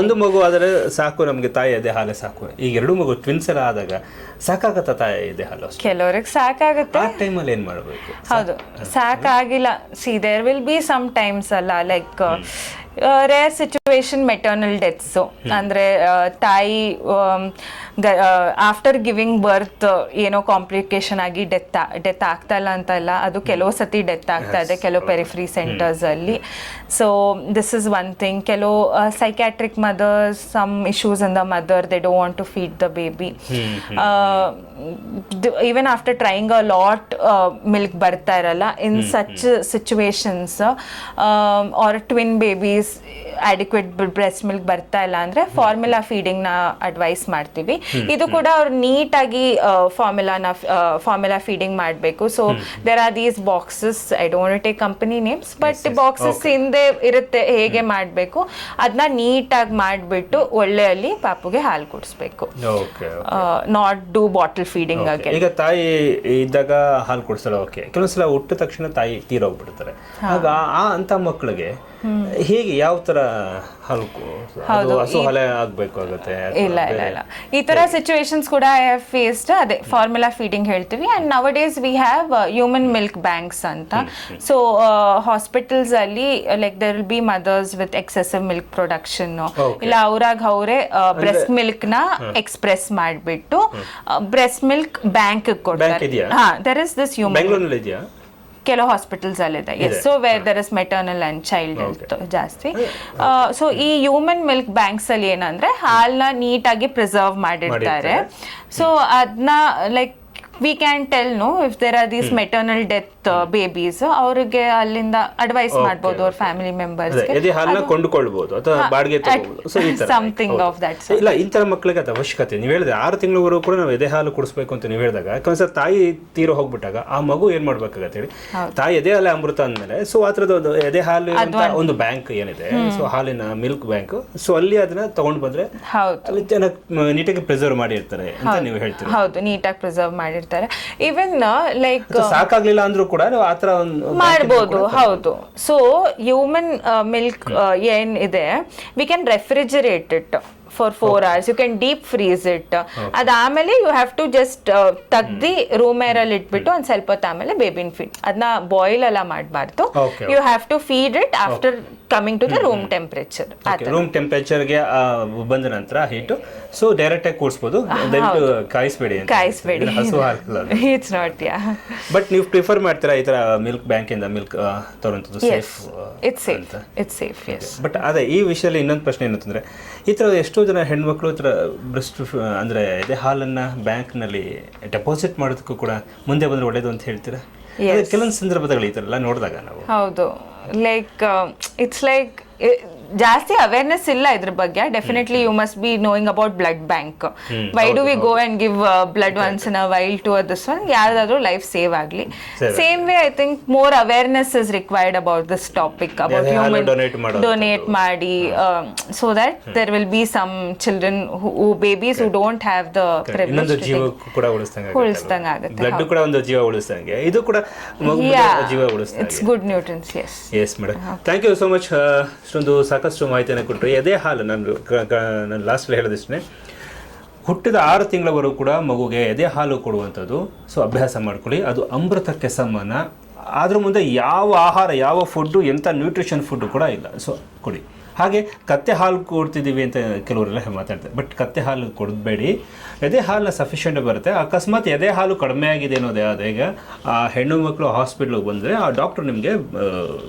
ಒಂದು ಮಗು ಆದರೆ ಸಾಕು ನಮಗೆ ತಾಯಿ ಇದೆ ಹಾಲೆ ಸಾಕು. ಈಗ ಎರಡು ಮಗು ಟ್ವಿನ್ಸ್ ಎಲ್ಲ ಆದಾಗ ಸಾಕಾಗತ್ತ ತಾಯಿ ಇದೆ ಹಾಲು ಕೆಲವ್ರಿಗೆ ಸಾಕಾಗುತ್ತೆ. ಆ ಟೈಮಲ್ಲಿ ಏನು ಮಾಡಬೇಕು? ಹೌದು. ಸಾಕಾಗಿಲ್ಲ. See there will be some times ಅಲ್ಲ like rare situation maternal deaths ಅಂದರೆ ತಾಯಿ ಆಫ್ಟರ್ ಗಿವಿಂಗ್ ಬರ್ತ್ ಏನೋ ಕಾಂಪ್ಲಿಕೇಶನ್ ಆಗಿ ಡೆತ್ ಡೆತ್ ಆಗ್ತಾ ಇಲ್ಲ ಅಂತಲ್ಲ ಅದು ಕೆಲವು ಸತಿ ಡೆತ್ ಆಗ್ತಾ ಇದೆ ಕೆಲವು ಪೆರಿಫ್ರಿ ಸೆಂಟರ್ಸ್ ಅಲ್ಲಿ. So this is one thing ಕೆಲವು psychiatric mothers some issues in the mother they don't want to feed the baby even after trying a lot milk ಬರ್ತಾ ಇರಲ್ಲ. In such situations or twin babies adequate breast milk ಬರ್ತಾ ಇಲ್ಲ ಅಂದ್ರೆ formula ಫೀಡಿಂಗ್ನ advice ಮಾಡ್ತೀವಿ. ಇದು ಕೂಡ ಅವ್ರು ನೀಟಾಗಿ ಫಾರ್ಮುಲಾನ ಫಾರ್ಮುಲಾ ಫೀಡಿಂಗ್ ಮಾಡಬೇಕು. So there are these boxes I don't take company names but boxes ಹಿಂದೆ ಇರುತ್ತೆ ಹೇಗೆ ಮಾಡಬೇಕು. ಅದನ್ನ ನೀಟಾಗಿ ಮಾಡಿಬಿಟ್ಟು ಒಳ್ಳೆಯಲ್ಲಿ ಪಾಪುಗೆ ಹಾಲು ಕುಡಿಸ್ಬೇಕು. Okay not do bottle feeding ಆಗಿ ಈಗ ತಾಯಿ ಇದ್ದಾಗ ಹಾಲು ಕುಡಿಸಲ್ಲ ಓಕೆ ಕೆಲವೊಂದ್ಸಲ ಹುಟ್ಟಿದ ತಕ್ಷಣ ತಾಯಿ ತೀರೋಗ್ಬಿಡ್ತಾರೆ. ಆಗ ಆ ಅಂತ ಮಕ್ಕಳಿಗೆ ಹೇಗೆ ಯಾವ ತರ ಇಲ್ಲ ಇಲ್ಲ ಇಲ್ಲ. ಈ ತರ ಸಿಚುವೇಶನ್ಸ್ ಕೂಡ ಐ ಹ್ಯಾವ್ ಫೇಸ್ಡ್ ಅದೇ ಫಾರ್ಮುಲಾ ಫೀಡಿಂಗ್ ಹೇಳ್ತೀವಿ. And nowadays we have human milk banks ಅಂತ. ಸೊ ಹಾಸ್ಪಿಟಲ್ಸ್ ಅಲ್ಲಿ like there will be mothers with excessive milk production ಇಲ್ಲ ಅವ್ರಾಗ ಅವರೇ ಬ್ರೆಸ್ಟ್ ಮಿಲ್ಕ್ನ ಎಕ್ಸ್ಪ್ರೆಸ್ ಮಾಡಿಬಿಟ್ಟು ಬ್ರೆಸ್ಟ್ ಮಿಲ್ಕ್ ಬ್ಯಾಂಕ್ ಕೊಡ್ತಾರೆ? ಹಾ ದರ್ ಇಸ್ ದಿಸ್ ಹ್ಯೂಮನ್ ಕೆಲವು ಹಾಸ್ಪಿಟಲ್ಸ್ ಅಲ್ಲಿದೆ. Yes so where there is maternal and child health ಜಾಸ್ತಿ. ಸೊ ಈ ಹ್ಯೂಮನ್ ಮಿಲ್ಕ್ ಬ್ಯಾಂಕ್ಸ್ ಅಲ್ಲಿ ಏನಂದ್ರೆ ಹಾಲ್ನ ನೀಟಾಗಿ ಪ್ರಿಸರ್ವ್ ಮಾಡಿರ್ತಾರೆ. ಸೊ ಅದನ್ನ like we can tell no if there are these maternal death babies ಅವ್ರಿಗೆ ಅಲ್ಲಿಂದ ಅಡ್ವೈಸ್ ಮಾಡಬಹುದು ಅವ್ರ ಫ್ಯಾಮಿಲಿ ಮೆಂಬರ್ಸ್ ಹಾಲನ್ನ ಕೊಂಡುಕೊಳ್ಬಹುದು ಅಥವಾ ಬಾಡಿಗೆ ಸಮಥಿಂಗ್ ಆಫ್ ದಟ್ ಇಲ್ಲ ಇಂಥ ಮಕ್ಕಳಿಗೆ ಅದು ಅವಶ್ಯಕತೆ. ನೀವು ಹೇಳಿದ್ರೆ ಆರು ತಿಂಗಳವರೆಗೂ ಕೂಡ ನಾವು ಎದೆ ಹಾಲು ಕುಡಿಸ್ಬೇಕು ಅಂತ ನೀವು ಹೇಳಿದಾಗ ಕೆಲವೊಂದ್ಸಲ ತಾಯಿ ತೀರ ಹೋಗ್ಬಿಟ್ಟಾಗ ಆ ಮಗು ಏನ್ ಮಾಡ್ಬೇಕಾಗತ್ತೆ ಹೇಳಿ ತಾಯಿ ಎದೆ ಹಾಲೆ ಅಮೃತ ಅಂದ್ಮೇಲೆ ಸೊ ಆ ಥರದ ಒಂದು ಎದೆ ಹಾಲು ಅಂತ ಒಂದು. ಬ್ಯಾಂಕ್ ಏನಿದೆ ಸೊ ಹಾಲಿನ ಮಿಲ್ಕ್ ಬ್ಯಾಂಕ್. ಸೊ ಅಲ್ಲಿ ಅದನ್ನ ತಗೊಂಡ್ ಬಂದ್ರೆ ಅಲ್ಲಿ ಚೆನ್ನಾಗಿ ನೀಟಾಗಿ ಪ್ರಿಸರ್ವ್ ಮಾಡಿರ್ತಾರೆ ಅಂತ ನೀವು ಹೇಳ್ತೀರಿ? ಹೌದು ನೀಟಾಗಿ ಪ್ರಿಸರ್ವ್ ಮಾಡಿರ್ತಾರೆ. ಈವನ್ ಲೈಕ್ ಸೊ ಸಾಕಾಗ್ಲಿಲ್ಲ ಅಂದ್ರೂ ಕೂಡ ನೀವು ಆ ಥರ ಒಂದು ಮಾಡ್ಬೋದು ಹೌದು. ಸೊ ಹ್ಯೂಮನ್ ಮಿಲ್ಕ್ ಏನ್ ಇದೆ we can refrigerate it for four hours you can deep freeze it ಅದಾದ್ಮೇಲೆ ಯು ಹ್ಯಾವ್ ಟು ಜಸ್ಟ್ ತೆಗ್ದು ರೂಮ್ ಏರಲ್ಲಿ ಇಟ್ಬಿಟ್ಟು ಒಂದ್ ಸ್ವಲ್ಪ ಹೊತ್ತು ಆಮೇಲೆ ಬೇಬಿನ್ ಫೀಡ್ ಅದನ್ನ ಬಾಯ್ಲ್ ಎಲ್ಲ ಮಾಡಬಾರ್ದು. You have to feed it after coming to the room temperature room ಟೆಂಪರೇಚರ್ಗೆ ಬಂದ ನಂತರ ಹೀಟು ಸೊ ಡೈರೆಕ್ಟ್ ಆಗಿ ಕೂಡಿಸಬಹುದು ಕಾಯಿಸಬೇಡಿ ಕಾಯಿಸ್ಬೇಡಿ. ಹಸು ಇಟ್ಸ್ ನಾಟ್ ಯಾ ಬಟ್ ನೀವು ಪ್ರಿಫರ್ ಮಾಡ್ತೀರಾ ಈ ತರ ಮಿಲ್ಕ್ ಬ್ಯಾಂಕ್ ಇಂದ milk ತರುವಂತದ್ದು safe it's safe it's safe but ಅದೇ ಈ ವಿಷಯದಲ್ಲಿ ಇನ್ನೊಂದು ಪ್ರಶ್ನೆ ಏನಂತಂದ್ರೆ ಈ ತರ ಎಷ್ಟೋ ಜನ ಹೆಣ್ಮಕ್ಳು ಹತ್ರ ಬ್ರೆಸ್ಟ್ ಅಂದ್ರೆ ಇದೇ ಹಾಲನ್ನ ಬ್ಯಾಂಕ್ನಲ್ಲಿ ಡೆಪಾಸಿಟ್ ಮಾಡೋದಕ್ಕೂ ಕೂಡ ಮುಂದೆ ಬಂದ್ರೆ ಒಳ್ಳೇದು ಅಂತ ಹೇಳ್ತೀರಾ? ಕೆಲವೊಂದು ಸಂದರ್ಭದಲ್ಲಿ ಈ ಥರ ಎಲ್ಲ ನೋಡಿದಾಗ ನಾವು. ಹೌದು. ಲೈಕ್ ಇಟ್ಸ್ ಲೈಕ್ ಜಾಸ್ತಿ ಅವೇರ್ನೆಸ್ ಇಲ್ಲ ಇದ್ರ ಬಗ್ಗೆ. Definitely you must be knowing about blood bank why do we go and give blood once in while to this one ಯಾರ್ದಾದ್ರೂ life save ಆಗಲಿ. Same way I think more awareness is required about this topic about human donate ಮಾಡಿ so that there will be some children who babies who don't have the ಇನ್ನೊಂದು privilege ಕೂಡ ಉಳಿಸ್ದಂಗೆ ಉಳಿಸ್ದಂಗೆ ಆಗುತ್ತೆ blood ಕೂಡ ಒಂದು ಜೀವ ಉಳಿಸ್ದಂಗೆ. ಇದು ಕೂಡ ಜೀವ ಉಳಿಸ್ದಂಗೆ. It's good nutrients yes yes madam thank you so much ಇಷ್ಟೊಂದು ಸಾಕಷ್ಟು ಮಾಹಿತಿಯನ್ನು ಕೊಟ್ಟರು ಅದೇ ಹಾಲು ನಾನು ನಾನು ಲಾಸ್ಟಲ್ಲಿ ಹೇಳಿದಷ್ಟೇ ಹುಟ್ಟಿದ ಆರು ತಿಂಗಳವರೆಗೂ ಕೂಡ ಮಗುಗೆ ಎದೆ ಹಾಲು ಕೊಡುವಂಥದ್ದು. ಸೊ ಅಭ್ಯಾಸ ಮಾಡ್ಕೊಳ್ಳಿ. ಅದು ಅಮೃತಕ್ಕೆ ಸಮಾನ. ಅದ್ರ ಮುಂದೆ ಯಾವ ಆಹಾರ, ಯಾವ ಫುಡ್ಡು ಎಂಥ ನ್ಯೂಟ್ರಿಷನ್ ಫುಡ್ಡು ಕೂಡ ಇಲ್ಲ. ಸೊ ಕೊಡಿ. ಹಾಗೆ ಕತ್ತೆ ಹಾಲು ಕೊಡ್ತಿದ್ದೀವಿ ಅಂತ ಕೆಲವರೆಲ್ಲ ಮಾತಾಡ್ತಾರೆ. ಬಟ್ ಕತ್ತೆ ಹಾಲು ಕೊಡಬೇಡಿ. ಎದೆ ಹಾಲು ಸಫಿಷಿಯೆಂಟ್ ಬರುತ್ತೆ. ಅಕಸ್ಮಾತ್ ಎದೆ ಹಾಲು ಕಡಿಮೆ ಆಗಿದೆ ಅನ್ನೋದೇ ಈಗ, ಆ ಹೆಣ್ಣು ಮಕ್ಕಳು ಹಾಸ್ಪಿಟ್ಲಿಗೆ ಬಂದರೆ ಆ ಡಾಕ್ಟರ್ ನಿಮಗೆ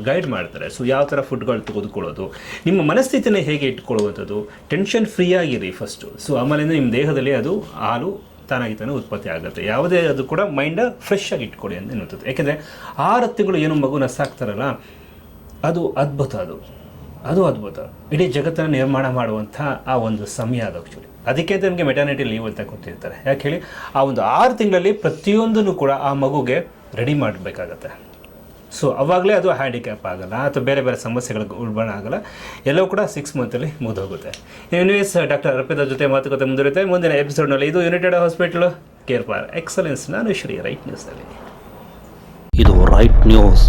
ಗೈಡ್ ಮಾಡ್ತಾರೆ. ಸೊ ಯಾವ ಥರ ಫುಡ್ಗಳು ತೆಗೆದುಕೊಳ್ಳೋದು? ನಿಮ್ಮ ಮನಸ್ಥಿತಿನ ಹೇಗೆ ಇಟ್ಕೊಳ್ಳುವಂಥದ್ದು ಟೆನ್ಷನ್ ಫ್ರೀ ಆಗಿರಿ ಫಸ್ಟು ಸೊ ಆಮೇಲೆ ನಿಮ್ಮ ದೇಹದಲ್ಲಿ ಅದು ಹಾಲು ತಾನಾಗಿ ತಾನೇ ಉತ್ಪತ್ತಿ ಆಗುತ್ತೆ. ಯಾವುದೇ ಅದು ಕೂಡ ಮೈಂಡ್ ಫ್ರೆಶ್ ಆಗಿ ಇಟ್ಕೊಳ್ಳಿ ಅಂತ ಎನ್ನುತ್ತದೆ ಯಾಕೆಂದರೆ ಆರು ತಿಂಗಳು ಏನು ಮಗು ಸಾಕ್ತಾರಲ್ಲ ಅದು ಅದ್ಭುತ ಅದು. ಅದು ಅದ್ಭುತ. ಇಡೀ ಜಗತ್ತನ್ನು ನಿರ್ಮಾಣ ಮಾಡುವಂಥ ಆ ಒಂದು ಸಮಯ ಅದು ಆ್ಯಕ್ಚುಲಿ ಅದಕ್ಕೆ ಅಂತ ನಿಮಗೆ ಮೆಟರ್ನಿಟಿ ಲೀವ್ ಅಂತ ಗೊತ್ತಿರ್ತಾರೆ ಯಾಕೆ ಹೇಳಿ? ಆ ಒಂದು ಆರು ತಿಂಗಳಲ್ಲಿ ಪ್ರತಿಯೊಂದನ್ನು ಕೂಡ ಆ ಮಗುಗೆ ರೆಡಿ ಮಾಡಬೇಕಾಗತ್ತೆ. ಸೊ ಅವಾಗಲೇ ಅದು ಹ್ಯಾಂಡಿಕ್ಯಾಪ್ ಆಗಲ್ಲ, ಅಥವಾ ಬೇರೆ ಬೇರೆ ಸಮಸ್ಯೆಗಳಿಗೆ ಉಲ್ಬಣ ಆಗಲ್ಲ. ಎಲ್ಲವೂ ಕೂಡ ಸಿಕ್ಸ್ ಮಂತಲ್ಲಿ ಮುಗಿದೋಗುತ್ತೆ. ಎನಿವೇಸ್ ಡಾಕ್ಟರ್ ಅರ್ಪಿತಾ ಜೊತೆ ಮಾತುಕತೆ ಮುಂದುವರಿಯುತ್ತೆ. ಮುಂದಿನ ಎಪಿಸೋಡ್ನಲ್ಲಿ ಇದು United hospital care for excellence ನಾನು ಶ್ರೀ ರೈಟ್ ನ್ಯೂಸಲ್ಲಿ ಇದು ರೈಟ್ ನ್ಯೂಸ್